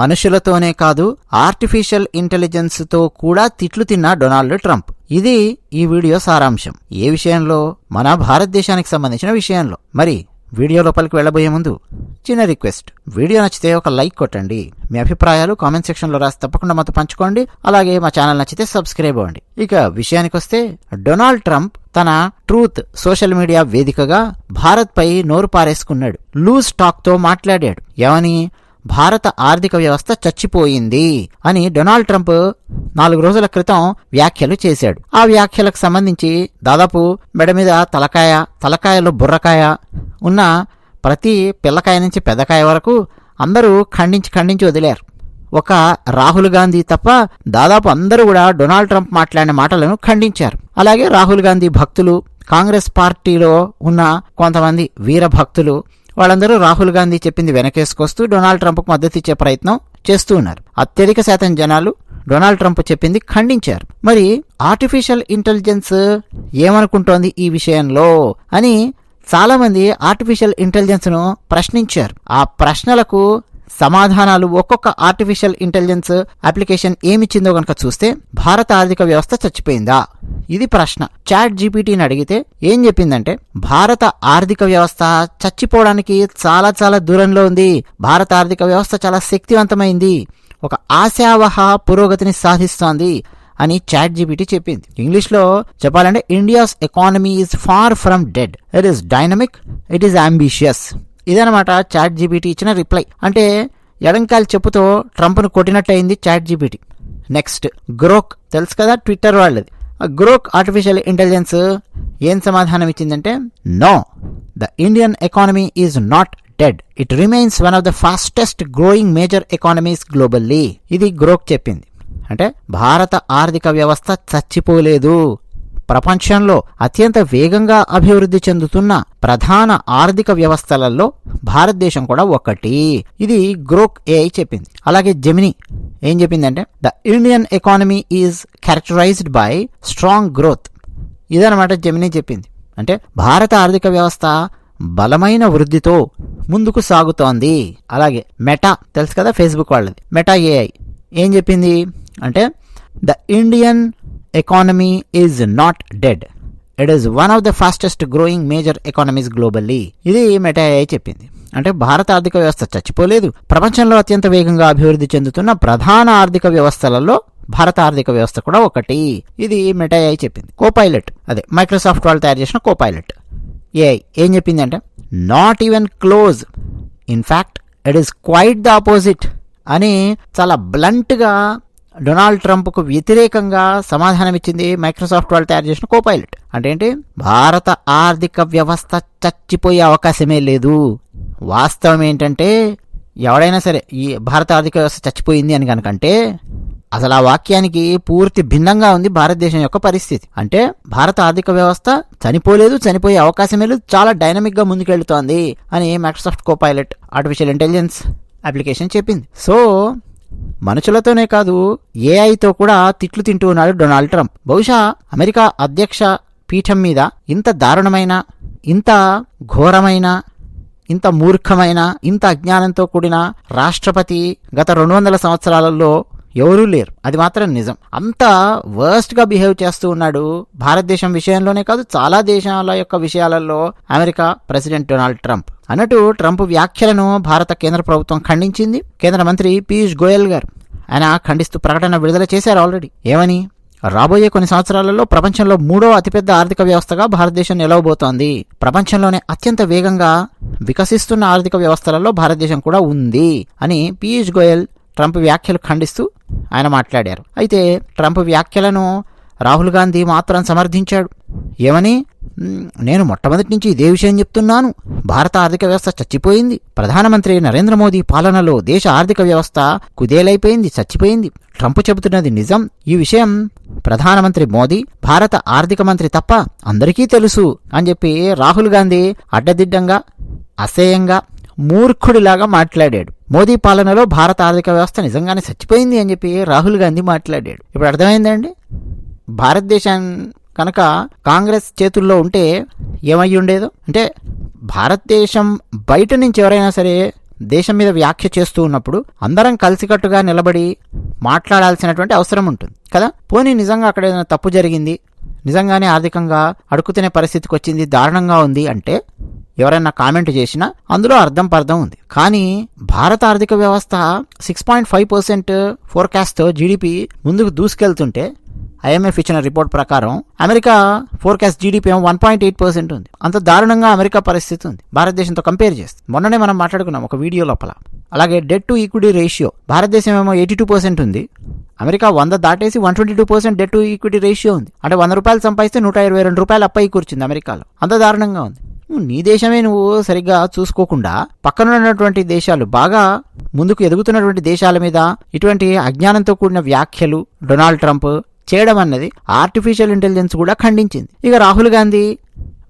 మనుషులతోనే కాదు ఆర్టిఫిషియల్ ఇంటెలిజెన్స్తో కూడా తిట్లు తిన్న డొనాల్డ్ ట్రంప్. ఇది ఈ వీడియో సారాంశం. ఏ విషయంలో? మన భారతదేశానికి సంబంధించిన విషయంలో. మరి వీడియో లోపలికి వెళ్ళబోయే ముందు చిన్న రిక్వెస్ట్. వీడియో నచ్చితే ఒక లైక్ కొట్టండి. మీ అభిప్రాయాలు కామెంట్ సెక్షన్లో రాసి తప్పకుండా మాతో పంచుకోండి. అలాగే మా ఛానల్ నచ్చితే సబ్స్క్రైబ్ అవ్వండి. ఇక విషయానికి వస్తే డొనాల్డ్ ట్రంప్ తన ట్రూత్ సోషల్ మీడియా వేదికగా భారత్పై నోరు పారేసుకున్నాడు. లూజ్ టాక్తో మాట్లాడాడు. ఏమని భారత ఆర్థిక వ్యవస్థ చచ్చిపోయింది అని డొనాల్డ్ ట్రంప్ నాలుగు రోజుల క్రితం వ్యాఖ్యలు చేశాడు. ఆ వ్యాఖ్యలకు సంబంధించి దాదాపు మెడ మీద తలకాయ తలకాయలో బుర్రకాయ ఉన్న ప్రతి పిల్లకాయ నుంచి పెద్దకాయ వరకు అందరూ ఖండించి ఖండించి వదిలారు. ఒక రాహుల్ గాంధీ తప్ప దాదాపు అందరూ కూడా డొనాల్డ్ ట్రంప్ మాట్లాడిన మాటలను ఖండించారు. అలాగే రాహుల్ గాంధీ భక్తులు కాంగ్రెస్ పార్టీలో ఉన్న కొంతమంది వీర భక్తులు వాళ్ళందరూ రాహుల్ గాంధీ చెప్పింది వెనకేసుకొస్తూ డొనాల్డ్ ట్రంప్కు మద్దతు ఇచ్చే ప్రయత్నం చేస్తూ ఉన్నారు. అత్యధిక శాతం జనాలు డొనాల్డ్ ట్రంప్ చెప్పింది ఖండించారు. మరి ఆర్టిఫిషియల్ ఇంటెలిజెన్స్ ఏమనుకుంటోంది ఈ విషయంలో అని చాలామంది ఆర్టిఫిషియల్ ఇంటెలిజెన్స్ను ప్రశ్నించారు. ఆ ప్రశ్నలకు సమాధానాలు ఒక్కొక్క ఆర్టిఫిషియల్ ఇంటెలిజెన్స్ అప్లికేషన్ ఏమిచ్చిందో గనక చూస్తే భారత ఆర్థిక వ్యవస్థ చచ్చిపోయిందా? ఇది ప్రశ్న. చాట్ జీపీటీని అడిగితే ఏం చెప్పిందంటే భారత ఆర్థిక వ్యవస్థ చచ్చిపోవడానికి చాలా చాలా దూరంలో ఉంది. భారత ఆర్థిక వ్యవస్థ చాలా శక్తివంతమైంది. ఒక ఆశావహ పురోగతిని సాధిస్తోంది అని చాట్ జీపీటీ చెప్పింది. ఇంగ్లీష్లో చెప్పాలంటే India's economy is far from dead. It is dynamic it is ambitious. ఇదనమాట చాట్ జీబీటీ ఇచ్చిన రిప్లై. అంటే ఎడంకాల చెప్పుతో ట్రంప్ను కొట్టినట్టయింది చాట్ జీబీటీ నెక్స్ట్ గ్రోక్. తెలుసు కదా ట్విట్టర్ వాళ్ళది. ఆ గ్రోక్ ఆర్టిఫిషియల్ ఇంటెలిజెన్స్ ఏం సమాధానం ఇచ్చిందంటే no the Indian economy is not dead. It remains one of the fastest growing major economies globally. ఇది గ్రోక్ చెప్పింది. అంటే భారత ఆర్థిక వ్యవస్థ చచ్చిపోలేదు. ప్రపంచంలో అత్యంత వేగంగా అభివృద్ధి చెందుతున్న ప్రధాన ఆర్థిక వ్యవస్థలలో భారతదేశం కూడా ఒకటి. ఇది గ్రోక్ ఏఐ చెప్పింది. అలాగే జెమిని ఏం చెప్పిందంటే the Indian economy is characterized by strong growth. ఇదనమాట జెమిని చెప్పింది. అంటే భారత ఆర్థిక వ్యవస్థ బలమైన వృద్ధితో ముందుకు సాగుతోంది. అలాగే మెటా తెలుసు కదా ఫేస్బుక్ వాళ్ళది. మెటా ఏఐ ఏం చెప్పింది? అంటే the Indian economy is not dead it is one of the fastest growing major economies globally ఇది మెటా చెప్పింది. అంటే భారత ఆర్థిక వ్యవస్థ చచ్చిపోలేదు. ప్రపంచంలో అత్యంత వేగంగా అభివృద్ధి చెందుతున్న ప్రధాన ఆర్థిక వ్యవస్థలలో భారత ఆర్థిక వ్యవస్థ కూడా ఒకటి. ఇది మెటాఐ చెప్పింది. కోపైలట్ అదే మైక్రోసాఫ్ట్ వాళ్ళు తయారు చేసిన కోపైలట్ ఏఐ ఏం చెప్పింది అంటే not even close in fact it is quite the opposite అని చాలా బ్లంట్గా డొనాల్డ్ ట్రంప్కు వ్యతిరేకంగా సమాధానం ఇచ్చింది మైక్రోసాఫ్ట్ వాళ్ళు తయారు చేసిన కోపైలట్. అంటే ఏంటి? భారత ఆర్థిక వ్యవస్థ చచ్చిపోయే అవకాశమే లేదు. వాస్తవం ఏంటంటే ఎవడైనా సరే ఈ భారత ఆర్థిక వ్యవస్థ చచ్చిపోయింది అని కనుకంటే అసలు ఆ వాక్యానికి పూర్తి భిన్నంగా ఉంది భారతదేశం యొక్క పరిస్థితి. అంటే భారత ఆర్థిక వ్యవస్థ చనిపోలేదు చనిపోయే అవకాశమే లేదు చాలా డైనమిక్గా ముందుకెళ్తోంది అని Microsoft Copilot artificial intelligence application చెప్పింది. సో మనుషులతోనే కాదు ఏఐతో కూడా తిట్లు తింటూ ఉన్నాడు డొనాల్డ్ ట్రంప్ బహుశా అమెరికా అధ్యక్ష పీఠం మీద ఇంత దారుణమైన ఇంత ఘోరమైన ఇంత మూర్ఖమైన ఇంత అజ్ఞానంతో కూడిన రాష్ట్రపతి గత రెండు వందల సంవత్సరాలలో ఎవరూ లేరు. అది మాత్రం నిజం. అంత వర్స్ట్గా బిహేవ్ చేస్తూ ఉన్నాడు భారతదేశం విషయంలోనే కాదు చాలా దేశాల యొక్క విషయాలలో అమెరికా ప్రెసిడెంట్ డొనాల్డ్ ట్రంప్. అన్నట్టు ట్రంప్ వ్యాఖ్యలను భారత కేంద్ర ప్రభుత్వం ఖండించింది. కేంద్ర మంత్రి పీయూష్ గోయల్ గారు. ఆయన ఖండిస్తూ ప్రకటన విడుదల చేశారు ఆల్రెడీ. ఏమని? రాబోయే కొన్ని సంవత్సరాలలో ప్రపంచంలో మూడో అతిపెద్ద ఆర్థిక వ్యవస్థగా భారతదేశం నిలవబోతోంది. ప్రపంచంలోనే అత్యంత వేగంగా వికసిస్తున్న ఆర్థిక వ్యవస్థలలో భారతదేశం కూడా ఉంది అని పీయూష్ గోయల్ ట్రంప్ వ్యాఖ్యలు ఖండిస్తూ ఆయన మాట్లాడారు. అయితే ట్రంప్ వ్యాఖ్యలను రాహుల్ గాంధీ మాత్రం సమర్థించాడు. ఏమని? నేను మొట్టమొదటి నుంచి ఇదే విషయం చెప్తున్నాను. భారత ఆర్థిక వ్యవస్థ చచ్చిపోయింది. ప్రధానమంత్రి నరేంద్ర మోదీ పాలనలో దేశ ఆర్థిక వ్యవస్థ కుదేలైపోయింది చచ్చిపోయింది. ట్రంప్ చెబుతున్నది నిజం. ఈ విషయం ప్రధానమంత్రి మోదీ భారత ఆర్థిక మంత్రి తప్ప అందరికీ తెలుసు అని చెప్పి రాహుల్ గాంధీ అడ్డదిడ్డంగా అసహ్యంగా మూర్ఖుడిలాగా మాట్లాడాడు. మోదీ పాలనలో భారత ఆర్థిక వ్యవస్థ నిజంగానే చచ్చిపోయింది అని చెప్పి రాహుల్ గాంధీ మాట్లాడాడు. ఇప్పుడు అర్థమైందండి? భారతదేశం కనుక కాంగ్రెస్ చేతుల్లో ఉంటే ఏమై ఉండేదో? అంటే భారతదేశం బయట నుంచి ఎవరైనా సరే దేశం మీద వ్యాఖ్య చేస్తూ ఉన్నప్పుడు అందరం కలిసికట్టుగా నిలబడి మాట్లాడాల్సినటువంటి అవసరం ఉంటుంది కదా? పోనీ నిజంగా అక్కడ ఏదైనా తప్పు జరిగింది? నిజంగానే ఆర్థికంగా అడుక్కుతినే పరిస్థితికి వచ్చింది దారుణంగా ఉంది అంటే ఎవరైనా కామెంట్ చేసినా అందులో అర్థం పర్థం ఉంది. కానీ భారత ఆర్థిక వ్యవస్థ సిక్స్ పాయింట్ ఫైవ్ పర్సెంట్ ఫోర్కాస్ట్తో జీడిపి ముందుకు దూసుకెళ్తుంటే ఐఎంఎఫ్ ఇచ్చిన రిపోర్ట్ ప్రకారం అమెరికా ఫోర్కాస్ట్ జీడిపి ఏమో వన్ పాయింట్ ఎయిట్ పర్సెంట్ ఉంది. అంత దారుణంగా అమెరికా పరిస్థితి ఉంది. భారతదేశంతో కంపేర్ చేస్తే. మొన్ననే మనం మాట్లాడుకున్నాం ఒక వీడియో లోపల. అలాగే డెట్ టు ఈక్విటీ రేషియో భారతదేశం ఏమో ఎయిటీ టూ పర్సెంట్ ఉంది. అమెరికా వంద దాటేసి one twenty two percent debt to equity ratio ఉంది. అంటే వంద రూపాయలు సంపాదిస్తే నూట ఇరవై రెండు రూపాయలు అప్పై కూర్చుంది అమెరికాలో. అంత దారుణంగా ఉంది. నువ్వు నీ దేశమే నువ్వు సరిగ్గా చూసుకోకుండా పక్కనున్నటువంటి దేశాలు బాగా ముందుకు ఎదుగుతున్నటువంటి దేశాల మీద ఇటువంటి అజ్ఞానంతో కూడిన వ్యాఖ్యలు డొనాల్డ్ ట్రంప్ చేయడం అన్నది ఆర్టిఫిషియల్ ఇంటెలిజెన్స్ కూడా ఖండించింది. ఇక రాహుల్ గాంధీ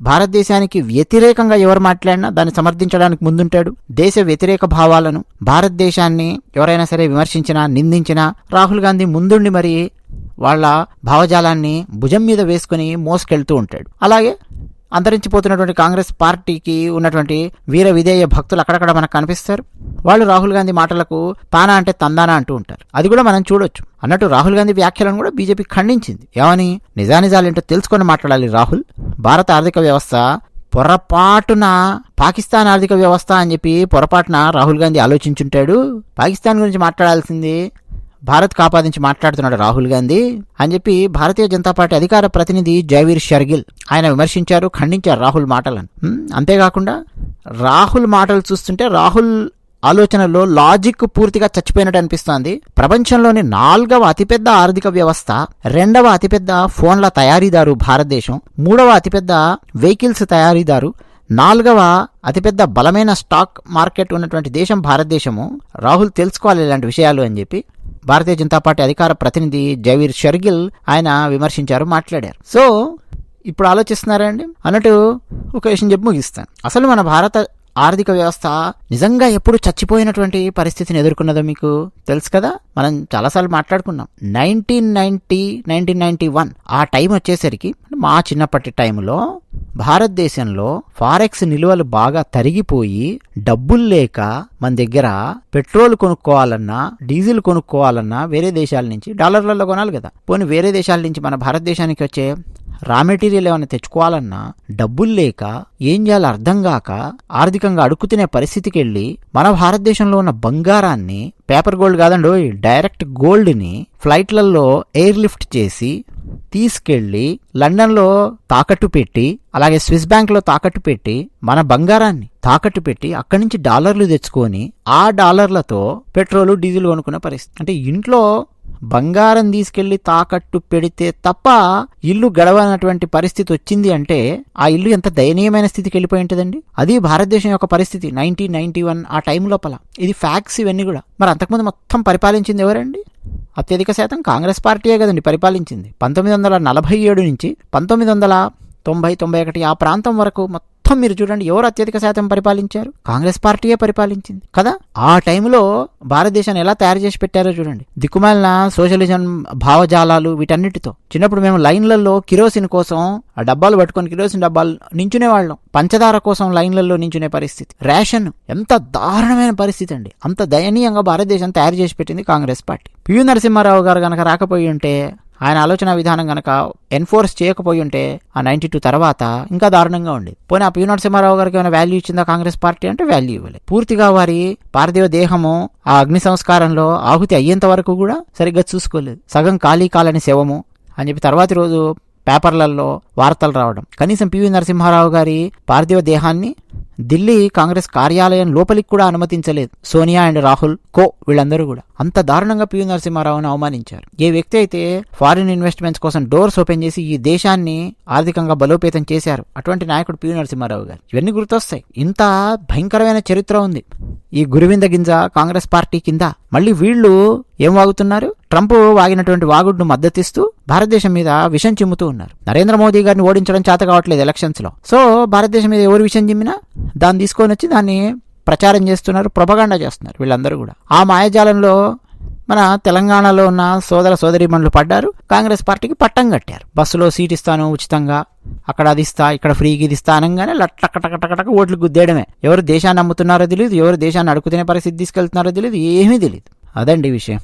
భారతదేశానికి వ్యతిరేకంగా ఎవరు మాట్లాడినా దాన్ని సమర్థించడానికి ముందుంటాడు. దేశ వ్యతిరేక భావాలను భారతదేశాన్ని ఎవరైనా సరే విమర్శించినా నిందించినా రాహుల్ గాంధీ ముందుండి మరి వాళ్ళ భావజాలాన్ని భుజం మీద వేసుకుని మోసుకెళ్తూ ఉంటాడు. అలాగే అంతరించిపోతున్నటువంటి కాంగ్రెస్ పార్టీకి ఉన్నటువంటి వీర విధేయ భక్తులు అక్కడక్కడ మనకు కనిపిస్తారు. వాళ్ళు రాహుల్ గాంధీ మాటలకు తానా అంటే తందానా అంటూ ఉంటారు. అది కూడా మనం చూడొచ్చు. అన్నట్టు రాహుల్ గాంధీ వ్యాఖ్యలను కూడా బీజేపీ ఖండించింది. ఏమని? నిజానిజాలేంటో తెలుసుకొని మాట్లాడాలి రాహుల్. భారత ఆర్థిక వ్యవస్థ పొరపాటున పాకిస్తాన్ ఆర్థిక వ్యవస్థ అని చెప్పి పొరపాటున రాహుల్ గాంధీ ఆలోచించుంటాడు. పాకిస్తాన్ గురించి మాట్లాడాల్సింది భారత్ కాపాదించి మాట్లాడుతున్నాడు రాహుల్ గాంధీ అని చెప్పి భారతీయ జనతా పార్టీ అధికార ప్రతినిధి జైవీర్ షర్గిల్ ఆయన విమర్శించారు ఖండించారు రాహుల్ మాటలను. అంతేకాకుండా రాహుల్ మాటలు చూస్తుంటే రాహుల్ ఆలోచనలో లాజిక్ పూర్తిగా చచ్చిపోయినట్టు అనిపిస్తోంది. ప్రపంచంలోని నాలుగవ అతిపెద్ద ఆర్థిక వ్యవస్థ రెండవ అతిపెద్ద ఫోన్ల తయారీదారు భారతదేశం మూడవ అతిపెద్ద వెహికల్స్ తయారీదారు నాలుగవ అతిపెద్ద బలమైన స్టాక్ మార్కెట్ ఉన్నటువంటి దేశం భారతదేశము. రాహుల్ తెలుసుకోవాలి ఇలాంటి విషయాలు అని చెప్పి భారతీయ జనతా పార్టీ అధికార ప్రతినిధి జవీర్ షర్గిల్ ఆయన విమర్శించారు మాట్లాడారు. సో ఇప్పుడు ఆలోచిస్తున్నారా అండి అన్నట్టు ఒక విషయం చెప్పి ముగిస్తాను. అసలు మన భారత ఆర్థిక వ్యవస్థ నిజంగా ఎప్పుడు చచ్చిపోయినటువంటి పరిస్థితిని ఎదుర్కొన్నదో మీకు తెలుసు కదా? మనం చాలాసార్లు మాట్లాడుకున్నాం. Nineteen ninety nineteen ninety one ఆ టైం వచ్చేసరికి మా చిన్నప్పటి టైంలో భారతదేశంలో ఫారెక్స్ నిల్వలు బాగా తరిగిపోయి డబ్బులు లేక మన దగ్గర పెట్రోల్ కొనుక్కోవాలన్నా డీజిల్ కొనుక్కోవాలన్నా వేరే దేశాల నుంచి డాలర్లలో కొనాలి కదా. పోనీ వేరే దేశాల నుంచి మన భారతదేశానికి వచ్చే రా మెటీరియల్ ఏమైనా తెచ్చుకోవాలన్నా డబ్బులు లేక ఏం చేయాలో అర్థం కాక ఆర్థికంగా అడుక్కుతినే పరిస్థితికి వెళ్ళి మన భారతదేశంలో ఉన్న బంగారాన్ని పేపర్ గోల్డ్ కాదండి డైరెక్ట్ గోల్డ్ని ఫ్లైట్లలో ఎయిర్ లిఫ్ట్ చేసి తీసుకెళ్ళి లండన్లో తాకట్టు పెట్టి అలాగే స్విస్ బ్యాంక్లో తాకట్టు పెట్టి మన బంగారాన్ని తాకట్టు పెట్టి అక్కడి నుంచి డాలర్లు తెచ్చుకొని ఆ డాలర్లతో పెట్రోలు డీజిల్ కొనుక్కునే పరిస్థితి. అంటే ఇంట్లో బంగారం తీసుకెళ్ళి తాకట్టు పెడితే తప్ప ఇల్లు గడవనటువంటి పరిస్థితి వచ్చింది అంటే ఆ ఇల్లు ఎంత దయనీయమైన స్థితికి వెళ్ళిపోయి ఉంటుందండి? అది భారతదేశం యొక్క పరిస్థితి నైన్టీన్ నైన్టీ వన్ ఆ టైం లోపల. ఇది ఫ్యాక్స్ ఇవన్నీ కూడా. మరి అంతకుముందు మొత్తం పరిపాలించింది ఎవరండి? అత్యధిక శాతం కాంగ్రెస్ పార్టీయే కదండి పరిపాలించింది. పంతొమ్మిది వందల నలభై ఏడు నుంచి పంతొమ్మిది వందల తొంభై తొంభై ఒకటి ఆ ప్రాంతం వరకు మొత్తం మీరు చూడండి ఎవరు అత్యధిక శాతం పరిపాలించారు? కాంగ్రెస్ పార్టీయే పరిపాలించింది. కదా? ఆ టైంలో భారతదేశాన్ని ఎలా తయారు చేసి పెట్టారో చూడండి. దిక్కుమాలిన సోషలిజం భావజాలాలు వీటన్నిటితో. చిన్నప్పుడు మేము లైన్లలో కిరోసిన్ కోసం ఆ డబ్బాలు పట్టుకొని కిరోసిన్ డబ్బాలు నించునే వాళ్ళం. పంచదార కోసం లైన్లలో నించునే పరిస్థితి. రేషన్ ఎంత దారుణమైన పరిస్థితి అండి. అంత దయనీయంగా భారతదేశం తయారు చేసి పెట్టింది కాంగ్రెస్ పార్టీ. పివి నరసింహారావు గారు కనుక రాకపోయి ఉంటే ఆయన ఆలోచన విధానం గనక ఎన్ఫోర్స్ చేయకపోయి ఉంటే ఆ నైన్టీ టూ తర్వాత ఇంకా దారుణంగా ఉండేది. పోనీ ఆ పి నరసింహారావు గారికి ఏమైనా వాల్యూ ఇచ్చిందా కాంగ్రెస్ పార్టీ అంటే వాల్యూ ఇవ్వలేదు. పూర్తిగా వారి పార్థివ దేహము ఆ అగ్ని సంస్కారంలో ఆహుతి అయ్యేంత వరకు కూడా సరిగ్గా చూసుకోలేదు. సగం ఖాళీ కాలని శవము అని చెప్పి తర్వాతి రోజు పేపర్లలో వార్తలు రావడం. కనీసం పివి నరసింహారావు గారి పార్థివ దేహాన్ని ఢిల్లీ కాంగ్రెస్ కార్యాలయం లోపలికి కూడా అనుమతించలేదు. సోనియా అండ్ రాహుల్ కో వీళ్ళందరూ కూడా. అంత దారుణంగా పివి నరసింహారావును అవమానించారు. ఏ వ్యక్తి అయితే ఫారిన్ ఇన్వెస్ట్మెంట్స్ కోసం డోర్స్ ఓపెన్ చేసి ఈ దేశాన్ని ఆర్థికంగా బలోపేతం చేశారు అటువంటి నాయకుడు పివి నరసింహారావు గారు. ఇవన్నీ గుర్తొస్తాయి. ఇంత భయంకరమైన చరిత్ర ఉంది. ఈ గురువింద గింజ కాంగ్రెస్ పార్టీ కింద. మళ్ళీ వీళ్ళు ఏం వాగుతున్నారు? ట్రంప్ వాగినటువంటి వాగుడ్ను మద్దతిస్తూ భారతదేశం మీద విషం చిమ్ముతూ ఉన్నారు. నరేంద్ర మోదీ గారిని ఓడించడం చేత కావట్లేదు ఎలక్షన్స్లో. సో భారతదేశం మీద ఎవరు విషం చిమ్మినా దాన్ని తీసుకొని వచ్చి దాన్ని ప్రచారం చేస్తున్నారు ప్రొపగాండా చేస్తున్నారు వీళ్ళందరూ కూడా. ఆ మాయాజాలంలో మన తెలంగాణలో ఉన్న సోదర సోదరీమణులు పడ్డారు. కాంగ్రెస్ పార్టీకి పట్టం కట్టారు. బస్సులో సీట్ ఇస్తాను ఉచితంగా. అక్కడ అది ఇస్తా ఇక్కడ ఫ్రీకి ఇది ఇస్తా అనగానే లట్టకటకటకటక ఓట్లు గుద్దేయడమే. ఎవరు దేశాన్ని అమ్ముతున్నారో తెలియదు ఎవరు దేశాన్ని అడుగుతునే పరిస్థితి తీసుకెళ్తున్నారో తెలియదు ఏమీ తెలియదు అదండి విషయం.